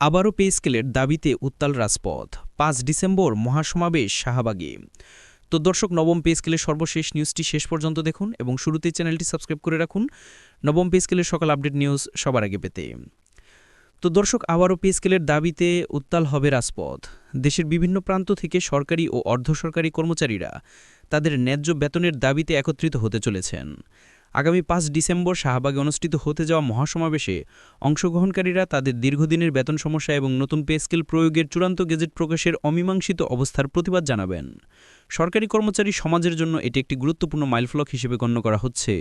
আবারও পে স্কেলের দাবিতে উত্তাল রাজপথ। পাঁচ ডিসেম্বর মহাসমাবেশ শাহবাগে। তো দর্শক, নবম পে স্কেলের সর্বশেষ নিউজটি শেষ পর্যন্ত দেখুন এবং শুরুতেই চ্যানেলটি সাবস্ক্রাইব করে রাখুন। নবম পে স্কেলের সকাল আপডেট নিউজ সবার আগে পেতে। তো দর্শক, আবারও পে স্কেলের দাবিতে উত্তাল হবে রাজপথ। দেশের বিভিন্ন প্রান্ত থেকে সরকারি ও অর্ধসরকারি কর্মচারীরা তাদের ন্যায্য বেতনের দাবিতে একত্রিত হতে চলেছেন। আগামী পাঁচ ডিসেম্বর শাহবাগে অনুষ্ঠিত হতে যাওয়া মহাসমাবেশে অংশগ্রহণকারীরা তাদের দীর্ঘদিনের বেতন সমস্যা এবং নতুন পে স্কেল প্রয়োগের চূড়ান্ত গেজেট প্রকাশের অমীমাংসিত অবস্থার প্রতিবাদ জানাবেন। সরকারি কর্মচারী সমাজের জন্য এটি একটি গুরুত্বপূর্ণ মাইলফলক হিসেবে গণ্য করা হচ্ছে।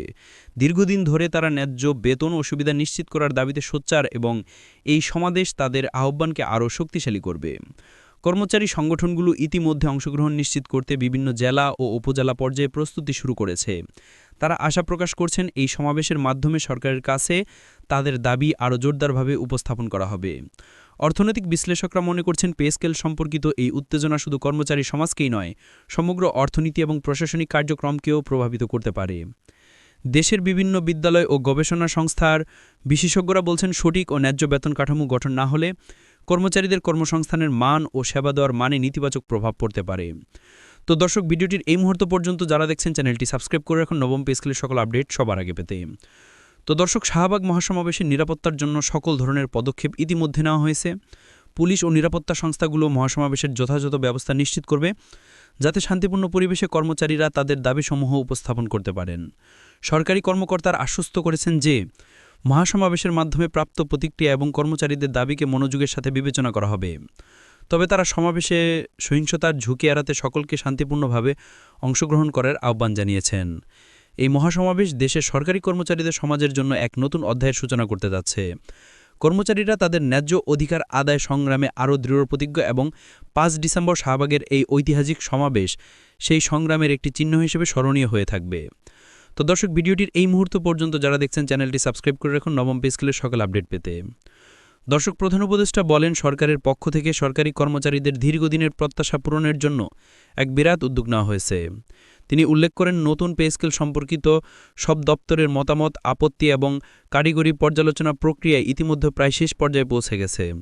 দীর্ঘদিন ধরে তারা ন্যায্য বেতন ও সুবিধা নিশ্চিত করার দাবিতে সোচ্চার এবং এই সমাবেশ তাদের আহ্বানকে আরও শক্তিশালী করবে। কর্মচারী সংগঠনগুলো ইতিমধ্যে অংশগ্রহণ নিশ্চিত করতে বিভিন্ন জেলা ও উপজেলা পর্যায়ে প্রস্তুতি শুরু করেছে। তারা আশা প্রকাশ করছেন এই সমাবেশের মাধ্যমে সরকারের কাছে তাদের দাবি আরও জোরদারভাবে উপস্থাপন করা হবে। অর্থনৈতিক বিশ্লেষকরা মনে করছেন পে স্কেল সম্পর্কিত এই উত্তেজনা শুধু কর্মচারী সমাজকেই নয়, সমগ্র অর্থনীতি এবং প্রশাসনিক কার্যক্রমকেও প্রভাবিত করতে পারে। দেশের বিভিন্ন বিদ্যালয় ও গবেষণা সংস্থার বিশেষজ্ঞরা বলছেন সঠিক ও ন্যায্য বেতন কাঠামো গঠন না হলে কর্মচারীদের কর্মসংস্থানের মান ও সেবা দেওয়ার মানে নেতিবাচক প্রভাব পড়তে পারে। তো দর্শক, ভিডিওটির এই মুহূর্ত পর্যন্ত যারা দেখছেন চ্যানেলটি সাবস্ক্রাইব করে রাখুন। নবম পে সকল আপডেট সবার আগে পেতে। তো দর্শক, শাহবাগ মহাসমাবেশের নিরাপত্তার জন্য সকল ধরনের পদক্ষেপ ইতিমধ্যে নেওয়া হয়েছে। পুলিশ ও নিরাপত্তা সংস্থাগুলো মহাসমাবেশের যথাযথ ব্যবস্থা নিশ্চিত করবে, যাতে শান্তিপূর্ণ পরিবেশে কর্মচারীরা তাদের দাবিসমূহ উপস্থাপন করতে পারেন। সরকারি কর্মকর্তার আশ্বস্ত করেছেন যে, মহাসমাবেশের মাধ্যমে প্রাপ্ত প্রতিক্রিয়া এবং কর্মচারীদের দাবিকে মনোযোগের সাথে বিবেচনা করা হবে। তবে তারা সমাবেশে সহিংসতার ঝুঁকি এড়াতে সকলকে শান্তিপূর্ণভাবে অংশগ্রহণ করার আহ্বান জানিয়েছেন। এই মহাসমাবেশ দেশের সরকারি কর্মচারীদের সমাজের জন্য এক নতুন অধ্যায়ের সূচনা করতে যাচ্ছে। কর্মচারীরা তাদের ন্যায্য অধিকার আদায় সংগ্রামে আরও দৃঢ় প্রতিজ্ঞ এবং পাঁচ ডিসেম্বর শাহবাগের এই ঐতিহাসিক সমাবেশ সেই সংগ্রামের একটি চিহ্ন হিসেবে স্মরণীয় হয়ে থাকবে। তো দর্শক, ভিডিওটির এই মুহূর্ত পর্যন্ত যারা দেখছেন, চ্যানেলটি সাবস্ক্রাইব করে রাখুন। নবম পে স্কেলের সকল আপডেট পেতে। দর্শক প্রধান উপদেষ্টা বলেন, সরকারের পক্ষ থেকে সরকারি কর্মচারীদের দীর্ঘদিনের প্রত্যাশা পূরণের জন্য এক বিরাট উদ্যোগ নেওয়া হয়েছে। তিনি উল্লেখ করেন, নতুন পে স্কেল সম্পর্কিত সব দপ্তরের মতামত, আপত্তি এবং কারিগরি পর্যালোচনা প্রক্রিয়ায় ইতিমধ্যে প্রায় শেষ পর্যায়ে পৌঁছে গেছে।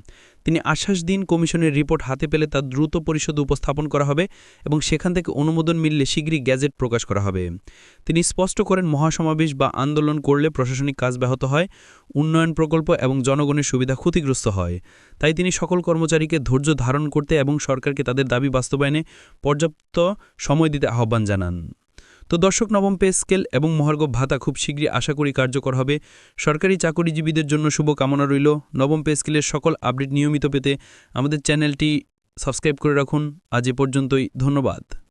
তিনি আশ্বাস দিন কমিশনের রিপোর্ট হাতে পেলে তা দ্রুত পরিষদ উপস্থাপন করা হবে এবং সেখান থেকে অনুমোদন মিললে শীঘ্রই গ্যাজেট প্রকাশ করা হবে। তিনি স্পষ্ট করেন, মহাসমাবেশ বা আন্দোলন করলে প্রশাসনিক কাজ ব্যাহত হয়, উন্নয়ন প্রকল্প এবং জনগণের সুবিধা ক্ষতিগ্রস্ত হয়। তাই তিনি সকল কর্মচারীকে ধৈর্য ধারণ করতে এবং সরকারকে তাদের দাবি বাস্তবায়নে পর্যাপ্ত সময় দিতে আহ্বান জানান। তো দর্শক, নবম পে স্কেল এবং মহার্ঘ ভাতা খুব শীঘ্রই আশা করি কার্যকর হবে। সরকারি চাকরিজীবীদের জন্য শুভ কামনা রইল। নবম পে স্কেলের সকল আপডেট নিয়মিত পেতে আমাদের চ্যানেলটি সাবস্ক্রাইব করে রাখুন। আজ এ পর্যন্তই, ধন্যবাদ।